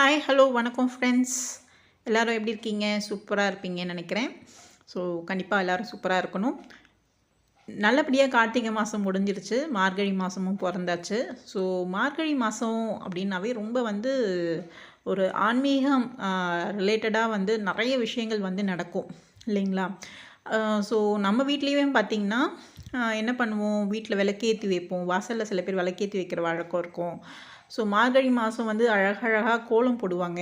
Hi hello வணக்கம் friends எல்லோரும் எப்படி இருக்கீங்க? சூப்பராக இருப்பீங்கன்னு நினைக்கிறேன். ஸோ கண்டிப்பாக எல்லோரும் சூப்பராக இருக்கணும். நல்லபடியாக கார்த்திகை மாதம் முடிஞ்சிருச்சு. மார்கழி மாதமும் பிறந்தாச்சு. ஸோ மார்கழி மாதம் அப்படின்னாவே ரொம்ப வந்து ஒரு ஆன்மீகம் ரிலேட்டடாக வந்து நிறைய விஷயங்கள் வந்து நடக்கும். இல்லைங்களா? ஸோ நம்ம வீட்லேயும் பார்த்திங்கன்னா என்ன பண்ணுவோம்? வீட்டில் விளக்கேற்றி வைப்போம். வாசலில் சில பேர் விளக்கேற்றி வைக்கிற வழக்கம் இருக்கும். ஸோ மார்கழி மாதம் வந்து அழகழகாக கோலம் போடுவாங்க.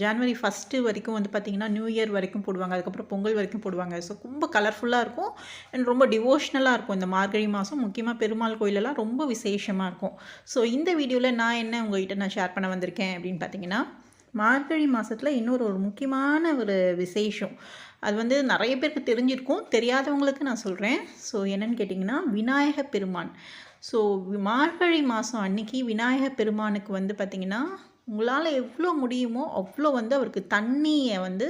ஜான்வரி ஃபஸ்ட்டு வரைக்கும் வந்து பார்த்திங்கன்னா நியூ இயர் வரைக்கும் போடுவாங்க. அதுக்கப்புறம் பொங்கல் வரைக்கும் போடுவாங்க. ஸோ ரொம்ப கலர்ஃபுல்லாக இருக்கும். அண்ட் ரொம்ப டிவோஷ்னலாக இருக்கும் இந்த மார்கழி மாதம் முக்கியமாக பெருமாள் கோயிலெல்லாம் ரொம்ப விசேஷமாக இருக்கும். ஸோ இந்த வீடியோவில் நான் என்ன உங்கள்கிட்ட நான் ஷேர் பண்ண வந்திருக்கேன் அப்படின்னு பார்த்தீங்கன்னா மார்கழி மாதத்தில் இன்னொரு ஒரு முக்கியமான ஒரு விசேஷம். அது வந்து நிறைய பேருக்கு தெரிஞ்சிருக்கும் தெரியாதவங்களுக்கு நான் சொல்கிறேன் ஸோ என்னென்னு கேட்டிங்கன்னா விநாயக பெருமான். ஸோ மார்கழி மாதம் அன்னைக்கு விநாயக பெருமானுக்கு வந்து பார்த்திங்கன்னா உங்களால் எவ்வளோ முடியுமோ அவ்வளோ வந்து அவருக்கு தண்ணியை வந்து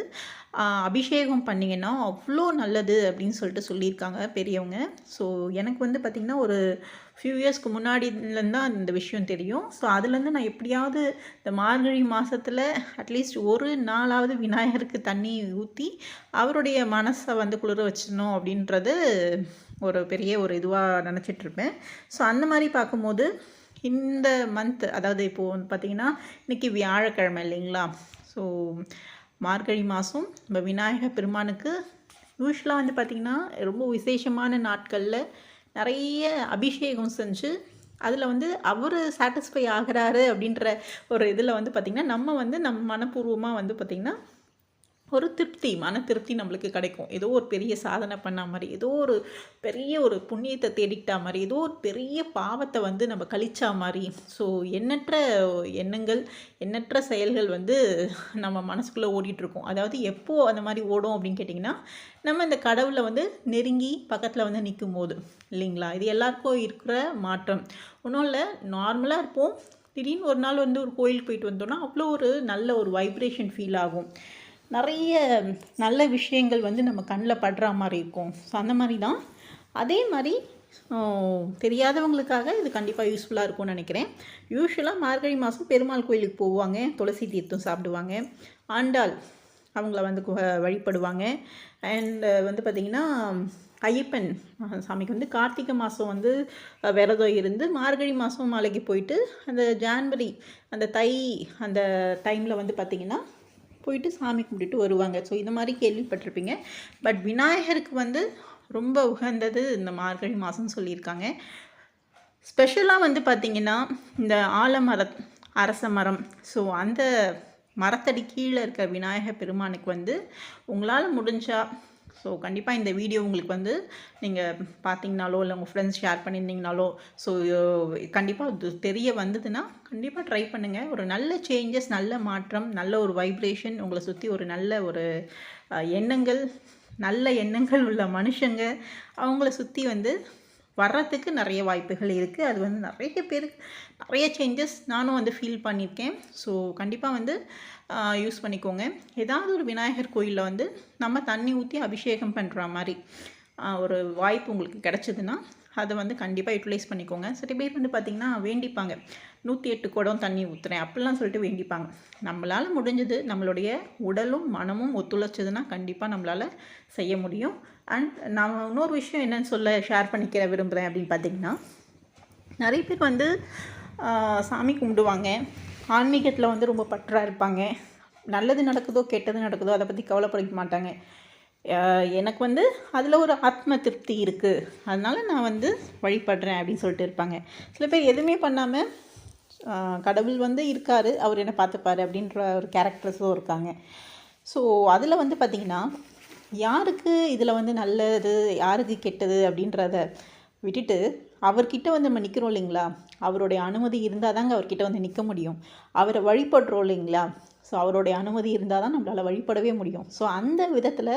அபிஷேகம் பண்ணிங்கன்னா அவ்வளோ நல்லது அப்படின்னு சொல்லிட்டு சொல்லியிருக்காங்க பெரியவங்க. ஸோ எனக்கு வந்து பார்த்திங்கன்னா ஒரு ஃபியூ இயர்ஸ்க்கு முன்னாடிலேருந்து தான் இந்த விஷயம் தெரியும். ஸோ அதுலேருந்து நான் எப்படியாவது இந்த மார்கழி மாதத்தில் அட்லீஸ்ட் ஒரு நாளாவது விநாயகருக்கு தண்ணி ஊற்றி அவருடைய மனசை வந்து குளிர வச்சிடணும் அப்படின்றது ஒரு பெரிய ஒரு இதுவாக நினச்சிட்ருப்பேன் ஸோ அந்த மாதிரி பார்க்கும்போது இந்த மந்த் அதாவது இப்போது வந்து பார்த்திங்கன்னா இன்றைக்கி வியாழக்கிழமை இல்லைங்களா? ஸோ மார்கழி மாதம் நம்ம விநாயகர் பெருமானுக்கு யூஸ்வலாக வந்து பார்த்திங்கன்னா ரொம்ப விசேஷமான நாட்களில் நிறைய அபிஷேகம் செஞ்சு அதில் வந்து அவர் சாட்டிஸ்ஃபை ஆகிறாரு அப்படின்ற ஒரு இதில் வந்து பார்த்திங்கன்னா நம்ம வந்து நம்ம மனப்பூர்வமாக வந்து பார்த்திங்கன்னா ஒரு திருப்தி மன திருப்தி நம்மளுக்கு கிடைக்கும். ஏதோ ஒரு பெரிய சாதனை பண்ண மாதிரி ஏதோ ஒரு பெரிய ஒரு புண்ணியத்தை தேடிக்கிட்டா மாதிரி ஏதோ ஒரு பெரிய பாவத்தை வந்து நம்ம கழிச்சா மாதிரி. ஸோ எண்ணற்ற எண்ணங்கள் எண்ணற்ற செயல்கள் வந்து நம்ம மனசுக்குள்ளே ஓடிட்டுருக்கோம். அதாவது எப்போது அந்த மாதிரி ஓடும் அப்படின்னு கேட்டிங்கன்னா நம்ம இந்த கடவுளை வந்து நெருங்கி பக்கத்தில் வந்து நிற்கும் போது இல்லைங்களா? இது எல்லாருக்கும் இருக்கிற மாற்றம். ஒன்றும் இல்லை நார்மலாக இருப்போம். திடீர்னு ஒரு நாள் வந்து ஒரு கோயிலுக்கு போயிட்டு வந்தோன்னா அவ்வளோ ஒரு நல்ல ஒரு வைப்ரேஷன் ஃபீல் ஆகும். நிறைய நல்ல விஷயங்கள் வந்து நம்ம கண்ணில் படுற மாதிரி இருக்கும். ஸோ அந்த மாதிரி தான் அதே மாதிரி தெரியாதவங்களுக்காக இது கண்டிப்பாக யூஸ்ஃபுல்லாக இருக்கும்னு நினைக்கிறேன். யூஸ்வலாக மார்கழி மாதம் பெருமாள் கோயிலுக்கு போவாங்க. துளசி தீர்த்தம் சாப்பிடுவாங்க. ஆண்டாள் அவங்கள வந்து வழிபடுவாங்க. அண்ட் வந்து பார்த்திங்கன்னா ஐயப்பன் சாமிக்கு வந்து கார்த்திகை மாதம் வந்து விரதம் இருந்து மார்கழி மாதம் மாலைக்கு போயிட்டு அந்த ஜான்வரி அந்த தை அந்த டைமில் வந்து பார்த்திங்கன்னா போயிட்டு சாமி கும்பிட்டுட்டு வருவாங்க. ஸோ இந்த மாதிரி கேள்விப்பட்டிருப்பீங்க. பட் விநாயகருக்கு வந்து ரொம்ப உகந்தது இந்த மார்கழி மாதம்னு சொல்லியிருக்காங்க. ஸ்பெஷலாக வந்து பார்த்திங்கன்னா இந்த ஆலமர அரச மரம். ஸோ அந்த மரத்தடி கீழே இருக்க விநாயகர் பெருமானுக்கு வந்து உங்களால் முடிஞ்சால் ஸோ கண்டிப்பாக இந்த வீடியோ உங்களுக்கு வந்து நீங்கள் பார்த்தீங்கனாலோ இல்லை உங்கள் ஃப்ரெண்ட்ஸ் ஷேர் பண்ணியிருந்தீங்கனாலோ ஸோ கண்டிப்பாக அது தெரிய வந்ததுன்னா கண்டிப்பாக ட்ரை பண்ணுங்கள் ஒரு நல்ல சேஞ்சஸ் நல்ல மாற்றம் நல்ல ஒரு வைப்ரேஷன் உங்களை சுற்றி ஒரு நல்ல ஒரு எண்ணங்கள் நல்ல எண்ணங்கள் உள்ள மனுஷங்க அவங்கள சுற்றி வந்து வர்றதுக்கு நிறைய வாய்ப்புகள் இருக்குது அது வந்து நிறைய பேர் நிறைய சேஞ்சஸ் நானும் வந்து ஃபீல் பண்ணியிருக்கேன் ஸோ கண்டிப்பாக வந்து யூஸ் பண்ணிக்கோங்க. ஏதாவது ஒரு விநாயகர் கோயிலில் வந்து நம்ம தண்ணி ஊற்றி அபிஷேகம் பண்ணுற மாதிரி ஒரு வாய்ப்பு உங்களுக்கு கிடச்சிதுன்னா அதை வந்து கண்டிப்பாக யூட்டிலைஸ் பண்ணிக்கோங்க. சில பேர் வந்து பார்த்திங்கன்னா வேண்டிப்பாங்க. நூற்றி எட்டு குடம் தண்ணி ஊற்றுறேன் அப்படிலாம் சொல்லிட்டு வேண்டிப்பாங்க. நம்மளால் முடிஞ்சது நம்மளுடைய உடலும் மனமும் ஒத்துழைச்சதுன்னா கண்டிப்பாக நம்மளால் செய்ய முடியும். அண்ட் நான் இன்னொரு விஷயம் என்னென்னு சொல்ல ஷேர் பண்ணிக்கிற விரும்புகிறேன் அப்படின்னு பார்த்திங்கன்னா நிறைய பேர் வந்து சாமி கும்பிடுவாங்க. ஆன்மீகத்தில் வந்து ரொம்ப பற்றாக இருப்பாங்க. நல்லது நடக்குதோ கெட்டது நடக்குதோ அதை பற்றி கவலைப்பட மாட்டாங்க. எனக்கு வந்து அதில் ஒரு ஆத்ம திருப்தி இருக்குது அதனால் நான் வந்து வழிபடுறேன் அப்படின்னு சொல்லிட்டு இருப்பாங்க. சில பேர் எதுவுமே பண்ணாமல் கடவுள் வந்து இருக்கார் அவர் என்ன பார்த்துப்பார் அப்படின்ற ஒரு கேரக்டர்ஸும் இருக்காங்க. ஸோ அதில் வந்து பார்த்திங்கன்னா யாருக்கு இதில் வந்து நல்லது யாருக்கு கெட்டது அப்படின்றத விட்டுட்டு அவர்கிட்ட வந்து நம்ம நிற்கிறோம் இல்லைங்களா? அவருடைய அனுமதி இருந்தால் தாங்க அவர்கிட்ட வந்து நிற்க முடியும். அவரை வழிபடுறோம் இல்லைங்களா? ஸோ அவருடைய அனுமதி இருந்தால் தான் நம்மளால் வழிபடவே முடியும். ஸோ அந்த விதத்தில்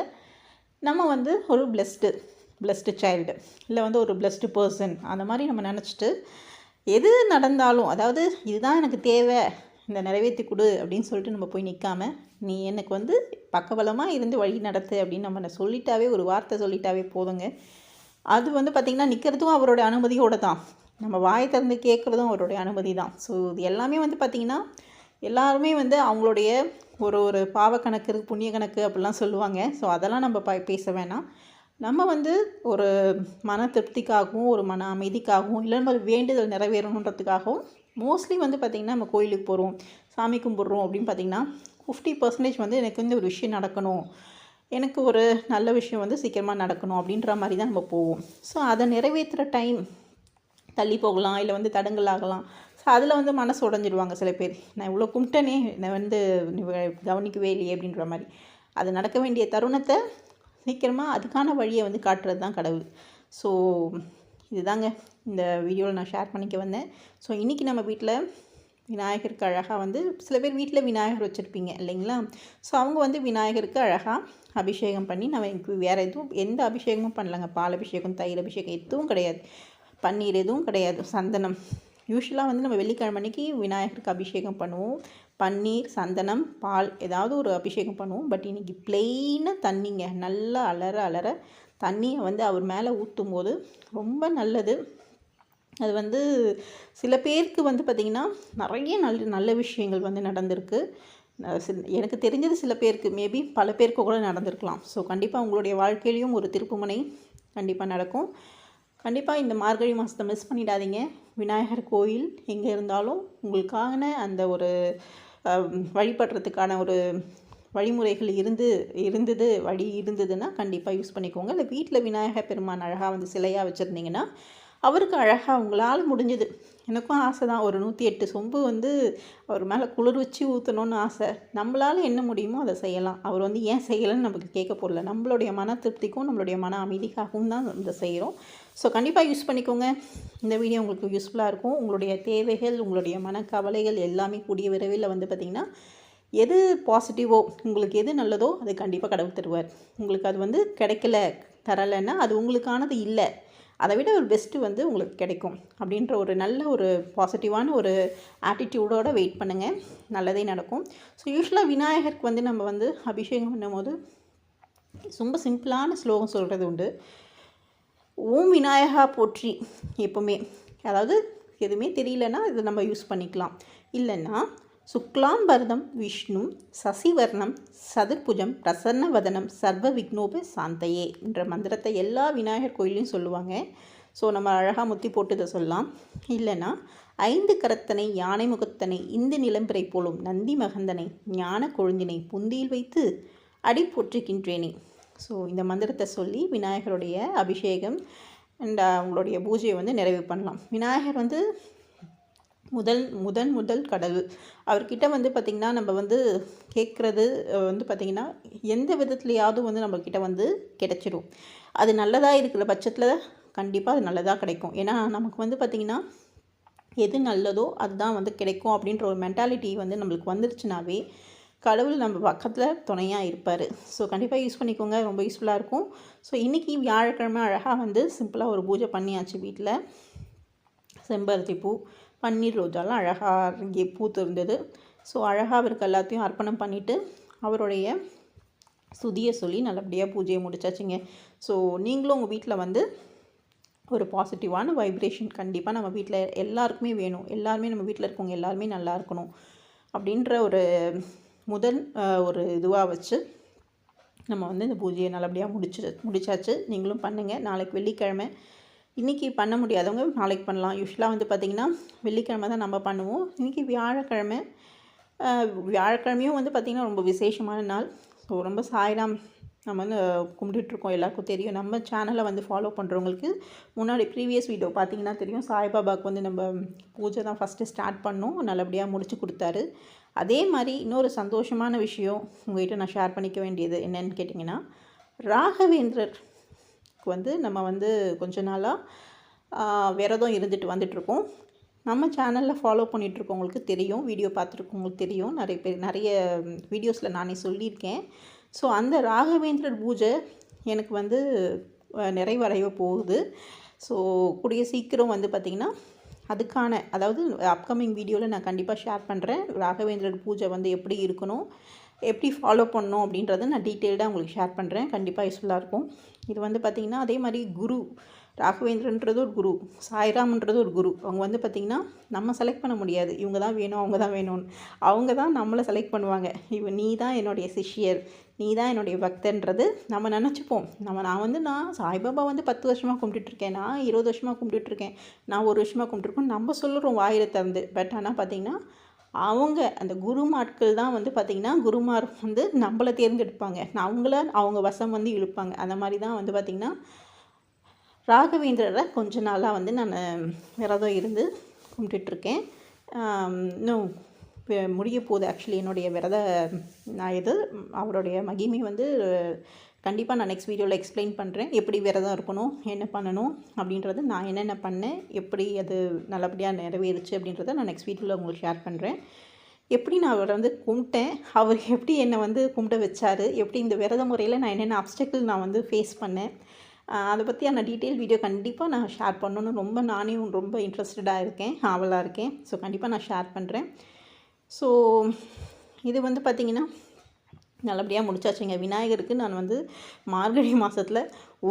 நம்ம வந்து ஒரு பிளஸ்டு பிளஸ்டு சைல்டு இல்லை வந்து ஒரு பிளஸ்டு பர்சன் அந்த மாதிரி நம்ம நினச்சிட்டு எது நடந்தாலும் அதாவது இதுதான் எனக்கு தேவை இந்த நிறைவேற்றி கொடு அப்படின்னு சொல்லிட்டு நம்ம போய் நிற்காம நீ எனக்கு வந்து பக்கபலமாக இருந்து வழி நடத்து அப்படின்னு நம்ம சொல்லிட்டாவே ஒரு வார்த்தை சொல்லிட்டாவே போதுங்க. அது வந்து பார்த்திங்கன்னா நிற்கிறதும் அவருடைய அனுமதியோடு தான் நம்ம வாயை திறந்து கேட்குறதும் அவருடைய அனுமதி தான் ஸோ இது எல்லாமே வந்து பார்த்திங்கன்னா எல்லாருமே வந்து அவங்களுடைய ஒரு ஒரு பாவ கணக்கு புண்ணிய கணக்கு அப்படிலாம் சொல்லுவாங்க. ஸோ அதெல்லாம் நம்ம ப பேச வேணாம். நம்ம வந்து ஒரு மன திருப்திக்காகவும் ஒரு மன அமைதிக்காகவும் இல்லை நம்ம வேண்டுதல் நிறைவேறணுன்றதுக்காகவும் மோஸ்ட்லி வந்து பார்த்திங்கன்னா நம்ம கோயிலுக்கு போகிறோம் சாமி கும்பிட்றோம் அப்படின்னு பார்த்திங்கன்னா ஃபிஃப்டி பர்சன்டேஜ் வந்து எனக்கு வந்து ஒரு விஷயம் நடக்கணும். எனக்கு ஒரு நல்ல விஷயம் வந்து சீக்கிரமாக நடக்கணும் அப்படின்ற மாதிரி தான் நம்ம போவோம். ஸோ அதை நிறைவேற்றுற டைம் தள்ளி போகலாம் இல்லை வந்து தடங்கல் ஆகலாம். ஸோ அதில் வந்து மனசு உடஞ்சிடுவாங்க சில பேர். நான் இவ்வளோ கும்பிட்டனே நான் வந்து கவனிக்கவே இல்லையே அப்படின்ற மாதிரி. அது நடக்க வேண்டிய தருணத்தை சீக்கிரமாக அதுக்கான வழியை வந்து காட்டுறது தான் கடவுள். ஸோ இதுதாங்க இந்த வீடியோவில் நான் ஷேர் பண்ணிக்க வந்தேன். ஸோ இன்றைக்கி நம்ம வீட்டில் விநாயகருக்கு அழகாக வந்து சில பேர் வீட்டில் விநாயகர் வச்சுருப்பீங்க இல்லைங்களா? ஸோ அவங்க வந்து விநாயகருக்கு அழகாக அபிஷேகம் பண்ணி நம்ம எனக்கு வேறு எதுவும் எந்த அபிஷேகமும் பண்ணலங்க. பால் அபிஷேகம் தயிர் அபிஷேகம் எதுவும் கிடையாது. பன்னீர் எதுவும் கிடையாது. சந்தனம். யூஸ்வலாக வந்து நம்ம வெள்ளிக்கிழமை அன்னைக்கு விநாயகருக்கு அபிஷேகம் பண்ணுவோம். பன்னீர் சந்தனம் பால் ஏதாவது ஒரு அபிஷேகம் பண்ணுவோம். பட் இன்றைக்கி பிளெயினாக தண்ணிங்க. நல்லா அலற அலற தண்ணியை வந்து அவர் மேலே ஊற்றும் போது ரொம்ப நல்லது. அது வந்து சில பேருக்கு வந்து பார்த்திங்கன்னா நிறைய நல்ல நல்ல விஷயங்கள் வந்து நடந்திருக்கு. சில- எனக்கு தெரிஞ்சது சில பேருக்கு மேபி பல பேருக்கு கூட நடந்திருக்கலாம். ஸோ கண்டிப்பாக உங்களுடைய வாழ்க்கையிலையும் ஒரு திருப்புமுனை கண்டிப்பாக நடக்கும். கண்டிப்பாக இந்த மார்கழி மாதத்தை மிஸ் பண்ணிடாதீங்க. விநாயகர் கோயில் எங்கே இருந்தாலும் உங்களுக்கான அந்த ஒரு வழிபடுறதுக்கான ஒரு வழிமுறைகள் இருந்து இருந்தது வழி இருந்ததுன்னா கண்டிப்பாக யூஸ் பண்ணிக்கோங்க. இல்லை வீட்டில் விநாயகர் பெருமான் அழகாக வந்து சிலையாக வச்சுருந்தீங்கன்னா அவருக்கு அழகாக உங்களால் முடிஞ்சது. எனக்கும் ஆசை தான் ஒரு நூற்றி எட்டு சொம்பு வந்து அவர் மேலே குளிர் வச்சு ஊற்றணும்னு ஆசை. நம்மளால் என்ன முடியுமோ அதை செய்யலாம். அவர் வந்து ஏன் செய்யலைன்னு நமக்கு கேட்க போடல நம்மளுடைய மன திருப்திக்கும் நம்மளுடைய மன அமைதிக்காகவும் தான் இதை செய்கிறோம் ஸோ கண்டிப்பாக யூஸ் பண்ணிக்கோங்க. இந்த வீடியோ உங்களுக்கு யூஸ்ஃபுல்லாக இருக்கும். உங்களுடைய தேவைகள் உங்களுடைய மனக்கவலைகள் எல்லாமே கூடிய விரைவில் வந்து பார்த்திங்கன்னா எது பாசிட்டிவோ உங்களுக்கு எது நல்லதோ அது கண்டிப்பாக கடவுள் தருவார். உங்களுக்கு அது வந்து கிடைக்கல தரலைன்னா அது உங்களுக்கானது இல்லை. அதை விட ஒரு பெஸ்ட்டு வந்து உங்களுக்கு கிடைக்கும். அப்படின்ற ஒரு நல்ல ஒரு பாசிட்டிவான ஒரு ஆட்டிடியூடோடு வெயிட் பண்ணுங்கள் நல்லதே நடக்கும். ஸோ யூஸ்வலாக விநாயகருக்கு வந்து நம்ம வந்து அபிஷேகம் பண்ணும்போது ரொம்ப சிம்பிளான ஸ்லோகம் சொல்கிறது உண்டு. ஓம் விநாயகா போற்றி எப்போவுமே. அதாவது எதுவுமே தெரியலன்னா இது நம்ம யூஸ் பண்ணிக்கலாம். இல்லைன்னா சுக்லாம்பரதம் விஷ்ணு சசிவர்ணம் சதுர்புஜம் பிரசன்னவதனம் சர்வ விக்னோப சாந்தையே என்ற மந்திரத்தை எல்லா விநாயகர் கோயிலையும் சொல்லுவாங்க. ஸோ நம்ம அழகாக முத்தி போட்டு இதை சொல்லலாம். இல்லைன்னா ஐந்து கரத்தனை யானை முகத்தனை இந்து நிலம்பிரை போலும் நந்தி மகந்தனை ஞான கொழுந்தினை புந்தியில் வைத்து அடி போற்றுகின்றேனே. ஸோ இந்த மந்திரத்தை சொல்லி விநாயகருடைய அபிஷேகம் அண்ட் அவங்களுடைய பூஜையை வந்து நிறைவு பண்ணலாம். விநாயகர் வந்து முதல் முதன் முதல் கடவுள். அவர்கிட்ட வந்து பார்த்திங்கன்னா நம்ம வந்து கேட்குறது வந்து பார்த்திங்கன்னா எந்த விதத்துலையாவது வந்து நம்மக்கிட்ட வந்து கிடச்சிரும். அது நல்லதாக இருக்கிற பட்சத்தில் கண்டிப்பாக அது நல்லதாக கிடைக்கும். ஏன்னா நமக்கு வந்து பார்த்திங்கன்னா எது நல்லதோ அதுதான் வந்து கிடைக்கும் அப்படின்ற ஒரு மென்டாலிட்டி வந்து நம்மளுக்கு வந்துருச்சுனாவே கடவுள் நம்ம பக்கத்தில் துணையாக இருப்பார். ஸோ கண்டிப்பாக யூஸ் பண்ணிக்கோங்க. ரொம்ப யூஸ்ஃபுல்லாக இருக்கும். ஸோ இன்றைக்கி வியாழக்கிழமை அழகாக வந்து சிம்பிளாக ஒரு பூஜை பண்ணியாச்சு வீட்டில் செம்பருத்தி பூ பன்னீர் ரோஜாலாம் அழகாக இங்கே பூத்து இருந்தது ஸோ அழகாக அவருக்கு எல்லாத்தையும் அர்ப்பணம் பண்ணிவிட்டு அவருடைய சுதியை சொல்லி நல்லபடியாக பூஜையை முடிச்சாச்சுங்க. ஸோ நீங்களும் உங்கள் வீட்டில் வந்து ஒரு பாசிட்டிவான வைப்ரேஷன் கண்டிப்பாக நம்ம வீட்டில் எல்லாருக்குமே வேணும். எல்லாருமே நம்ம வீட்டில் இருக்கவங்க எல்லாருமே நல்லா இருக்கணும் அப்படின்ற ஒரு முதல் ஒரு இதுவாக வச்சு நம்ம வந்து இந்த பூஜையை நல்லபடியாக முடிச்சு முடிச்சாச்சு. நீங்களும் பண்ணுங்கள் நாளைக்கு வெள்ளிக்கிழமை இன்றைக்கி பண்ண முடியாதவங்க நாளைக்கு பண்ணலாம். யூஸ்வலாக வந்து பார்த்திங்கன்னா வெள்ளிக்கிழமை தான் நம்ம பண்ணுவோம். இன்றைக்கி வியாழக்கிழமை வியாழக்கிழமையும் வந்து பார்த்திங்கன்னா ரொம்ப விசேஷமான நாள். ஸோ ரொம்ப சாய்ராம் நம்ம வந்து கும்பிட்டுட்ருக்கோம். எல்லாருக்கும் தெரியும். நம்ம சேனலை வந்து ஃபாலோ பண்ணுறவங்களுக்கு முன்னாடி ப்ரீவியஸ் வீடியோ பார்த்தீங்கன்னா தெரியும். சாய்பாபாவுக்கு வந்து நம்ம பூஜை தான் ஃபஸ்ட்டு ஸ்டார்ட் பண்ணோம். நல்லபடியாக முடிச்சு கொடுத்தாரு. அதே மாதிரி இன்னொரு சந்தோஷமான விஷயம் உங்கள்கிட்ட நான் ஷேர் பண்ணிக்க வேண்டியது என்னன்னு கேட்டிங்கன்னா ராகவேந்திரர் வந்து நம்ம வந்து கொஞ்ச நாளாக விரதம் இருந்துட்டு வந்துட்ருக்கோம் நம்ம சேனலில் ஃபாலோ பண்ணிகிட்ருக்கவங்களுக்கு தெரியும் வீடியோ பார்த்துருக்கவங்களுக்கு தெரியும். நிறைய பேர் நிறைய வீடியோஸில் நானே சொல்லியிருக்கேன். ஸோ அந்த ராகவேந்திரர் பூஜை எனக்கு வந்து நிறைவடைய போகுது. ஸோ கூடிய சீக்கிரம் வந்து பார்த்திங்கன்னா அதுக்கான அதாவது அப்கமிங் வீடியோவில் நான் கண்டிப்பாக ஷேர் பண்ணுறேன் ராகவேந்திரர் பூஜை வந்து எப்படி இருக்கணும் எப்படி ஃபாலோ பண்ணணும் அப்படின்றத நான் டீட்டெயில்டாக உங்களுக்கு ஷேர் பண்ணுறேன் கண்டிப்பாக யூஸ்ஃபுல்லாக இருக்கும். இது வந்து பார்த்திங்கன்னா அதே மாதிரி குரு ராகவேந்திரன்றது ஒரு குரு சாய்ராம்ன்றது ஒரு குரு. அவங்க வந்து பார்த்திங்கன்னா நம்ம செலக்ட் பண்ண முடியாது. இவங்க தான் வேணும் அவங்க தான் வேணும்னு. அவங்க தான் நம்மளை செலக்ட் பண்ணுவாங்க. இவ நீ தான் என்னுடைய சிஷ்யர். நீ தான் என்னுடைய பக்தன்றது நம்ம நினச்சிப்போம். நம்ம நான் வந்து நான் சாய்பாபா வந்து பத்து வருஷமாக கும்பிட்டுட்ருக்கேன் நான் இருபது வருஷமாக கும்பிட்டுட்ருக்கேன் நான் ஒரு வருஷமாக கும்பிட்டுருக்கோம் நம்ம சொல்லுறோம் வாயில திறந்து. பட் ஆனால் பார்த்திங்கன்னா அவங்க அந்த குருமாட்கள் தான் வந்து பார்த்திங்கன்னா குருமார் வந்து நம்மளை தேர்ந்தெடுப்பாங்க. அவங்கள அவங்க வசம் வந்து இழுப்பாங்க. அந்த மாதிரி தான் வந்து பார்த்திங்கன்னா ராகவேந்திரரை கொஞ்ச நாளாக வந்து நான் விரதம் இருந்து கும்பிட்டுட்ருக்கேன். இன்னும் முடிய போகுது. ஆக்சுவலி என்னுடைய விரத நான் இது அவருடைய மகிமை வந்து கண்டிப்பாக நான் நெக்ஸ்ட் வீடியோவில் எக்ஸ்பிளைன் பண்ணுறேன் எப்படி விரதம் இருக்கணும் என்ன பண்ணணும் அப்படின்றது நான் என்னென்ன பண்ணேன் எப்படி அது நல்லபடியாக நிறைவேறுச்சு அப்படின்றத நான் நெக்ஸ்ட் வீடியோவில் உங்களுக்கு ஷேர் பண்ணுறேன் எப்படி நான் அவரை வந்து கும்பிட்டேன் அவர் எப்படி என்னை வந்து கும்பிட வச்சார் எப்படி இந்த விரத முறையில் நான் என்னென்ன அப்டக்கிள் நான் வந்து ஃபேஸ் பண்ணேன் அதை பற்றியான டீட்டெயில் வீடியோ கண்டிப்பாக நான் ஷேர் பண்ணணும்னு ரொம்ப நானே ரொம்ப இன்ட்ரெஸ்டடாக இருக்கேன் ஆவலாக இருக்கேன். ஸோ கண்டிப்பாக நான் ஷேர் பண்ணுறேன் ஸோ இது வந்து பார்த்திங்கன்னா நல்லபடியாக முடிச்சாச்சுங்க. விநாயகருக்கு நான் வந்து மார்கழி மாதத்தில்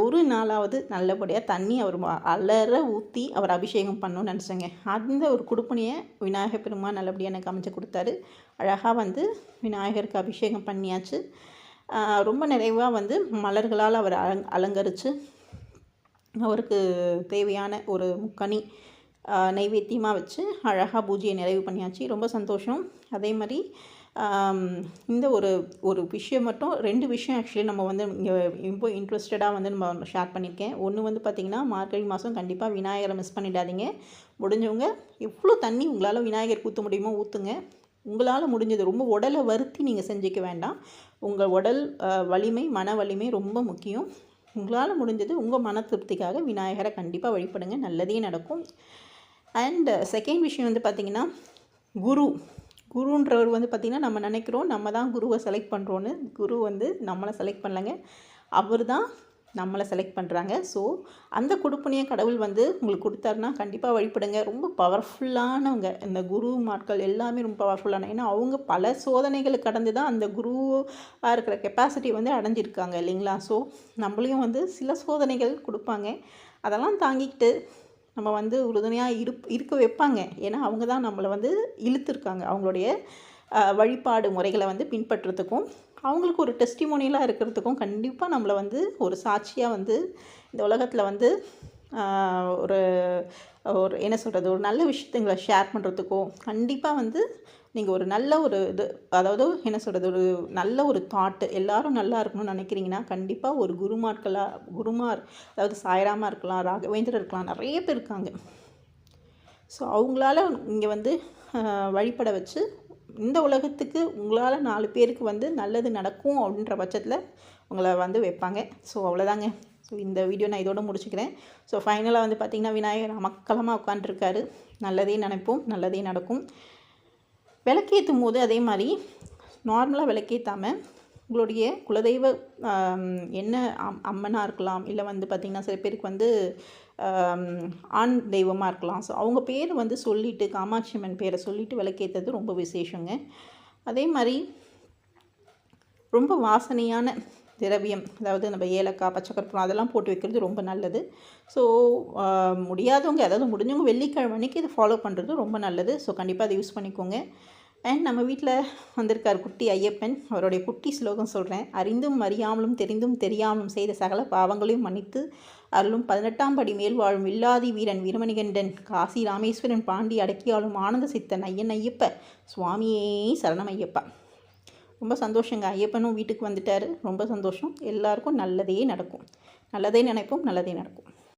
ஒரு நாளாவது நல்லபடியாக தண்ணி அவர் அலற ஊற்றி அவர் அபிஷேகம் பண்ணணும்னு நினச்சேங்க. அந்த ஒரு குடுப்பனையை விநாயகர் பெருமா நல்லபடியாக எனக்கு அமைச்சு கொடுத்தாரு. அழகாக வந்து விநாயகருக்கு அபிஷேகம் பண்ணியாச்சு. ரொம்ப நிறைவாக வந்து மலர்களால் அவர் அலங் அலங்கரித்து அவருக்கு தேவையான ஒரு கனி நைவேத்தியமாக வச்சு அழகாக பூஜையை நிறைவு பண்ணியாச்சு. ரொம்ப சந்தோஷம். அதே மாதிரி இந்த ஒரு ஒரு விஷயம் மட்டும் ரெண்டு விஷயம் ஆக்சுவலி நம்ம வந்து இங்கே ரொம்ப இன்ட்ரெஸ்டடாக வந்து நம்ம ஷேர் பண்ணியிருக்கேன். ஒன்று வந்து பார்த்திங்கன்னா மார்கழி மாதம் கண்டிப்பாக விநாயகரை மிஸ் பண்ணிடாதீங்க. முடிஞ்சவங்க எவ்வளோ தண்ணி உங்களால் விநாயகர் ஊற்ற முடியுமோ ஊற்றுங்க உங்களால் முடிஞ்சது. ரொம்ப உடலை வருத்தி நீங்கள் செஞ்சுக்க வேண்டாம். உங்கள் உடல் வலிமை மன வலிமை ரொம்ப முக்கியம். உங்களால் முடிஞ்சது உங்கள் மன திருப்திக்காக விநாயகரை கண்டிப்பாக வழிபடுங்க. நல்லதே நடக்கும். அண்ட் செகண்ட் uh, விஷயம் வந்து பார்த்திங்கன்னா குரு. குருன்றவர் வந்து பார்த்திங்கன்னா நம்ம நினைக்கிறோம் நம்ம தான் குருவை செலக்ட் பண்ணுறோன்னு குரு வந்து நம்மளை செலக்ட் பண்ணலங்க. அவர் தான் நம்மளை செலக்ட் பண்ணுறாங்க ஸோ அந்த கொடுப்புனைய கடவுள் வந்து உங்களுக்கு கொடுத்தாருன்னா கண்டிப்பாக வழிபடுங்க. ரொம்ப பவர்ஃபுல்லானவங்க இந்த குரு மாட்கள் எல்லாமே ரொம்ப பவர்ஃபுல்லான ஏன்னா அவங்க பல சோதனைகளை கடந்து தான் அந்த குருவாக இருக்கிற கெப்பாசிட்டி வந்து அடைஞ்சிருக்காங்க இல்லைங்களா? ஸோ நம்மளையும் வந்து சில சோதனைகள் கொடுப்பாங்க. அதெல்லாம் தாங்கிக்கிட்டு நம்ம வந்து உறுதுணையாக இருப் இருக்க வைப்பாங்க. ஏன்னா அவங்க தான் நம்மளை வந்து இழுத்துருக்காங்க. அவங்களுடைய வழிபாடு முறைகளை வந்து பின்பற்றுறதுக்கும் அவங்களுக்கு ஒரு டெஸ்டிமோனியலாக இருக்கிறதுக்கும் கண்டிப்பாக நம்மளை வந்து ஒரு சாட்சியாக வந்து இந்த உலகத்தில் வந்து ஒரு ஒரு என்ன சொல்கிறது ஒரு நல்ல விஷயத்துங்களை ஷேர் பண்ணுறதுக்கும் கண்டிப்பாக வந்து நீங்கள் ஒரு நல்ல ஒரு இது அதாவது என்ன சொல்கிறது ஒரு நல்ல ஒரு தாட்டு எல்லாரும் நல்லா இருக்கணும்னு நினைக்கிறீங்கன்னா கண்டிப்பாக ஒரு குருமார்களாக குருமார் அதாவது சாயராமா இருக்கலாம் ராகவேந்திரர் இருக்கலாம் நிறைய பேர் இருக்காங்க. ஸோ அவங்களால இங்கே வந்து வழிபட வச்சு இந்த உலகத்துக்கு உங்களால் நாலு பேருக்கு வந்து நல்லது நடக்கும் அப்படின்ற பட்சத்தில் உங்களை வந்து வைப்பாங்க. ஸோ அவ்வளோதாங்க ஸோ இந்த வீடியோ நான் இதோடு முடிச்சுக்கிறேன். ஸோ ஃபைனலாக வந்து பார்த்திங்கன்னா விநாயகர் அமக்கலமாக உட்காந்துருக்காரு நல்லதே நினைப்போம் நல்லதே நடக்கும். விளக்கேற்றும் போது அதே மாதிரி நார்மலாக விளக்கேற்றாமல் உங்களுடைய குலதெய்வ என்ன அம் அம்மனாக இருக்கலாம் இல்லை வந்து பார்த்திங்கன்னா சில பேருக்கு வந்து ஆண் தெய்வமாக இருக்கலாம். ஸோ அவங்க பேர் வந்து சொல்லிவிட்டு காமாட்சி அம்மன் பேரை சொல்லிவிட்டு விளக்கேற்றது ரொம்ப விசேஷங்க. அதே மாதிரி ரொம்ப வாசனையான திரவியம் அதாவது நம்ம ஏலக்காய் பச்சைக்கற்பூரம் அதெல்லாம் போட்டு வைக்கிறது ரொம்ப நல்லது. ஸோ முடியாதவங்க அதாவது முடிஞ்சவங்க வெள்ளிக்கிழமை அன்றைக்கி இதை ஃபாலோ பண்ணுறது ரொம்ப நல்லது. ஸோ கண்டிப்பாக அதை யூஸ் பண்ணிக்கோங்க. அண்ட் நம்ம வீட்டில் வந்திருக்கார் குட்டி ஐயப்பன். அவருடைய குட்டி ஸ்லோகம் சொல்கிறேன் அறிந்தும் அறியாமலும் தெரிந்தும் தெரியாமலும் செய்த சகல பாவங்களையும் மன்னித்து அருளும் பதினெட்டாம் படி மேல் வாழும் வில்லாதி வீரன் வீரமணிகண்டன் காசி ராமேஸ்வரன் பாண்டி அடக்கியாலும் ஆனந்த சித்தன் ஐயன் ஐயப்ப சுவாமியே சரணம் ஐயப்பா. ரொம்ப சந்தோஷங்க. ஐயப்பனும் வீட்டுக்கு வந்துட்டார். ரொம்ப சந்தோஷம். எல்லாருக்கும் நல்லதே நடக்கும். நல்லதே நினைப்போம் நல்லதே நடக்கும்.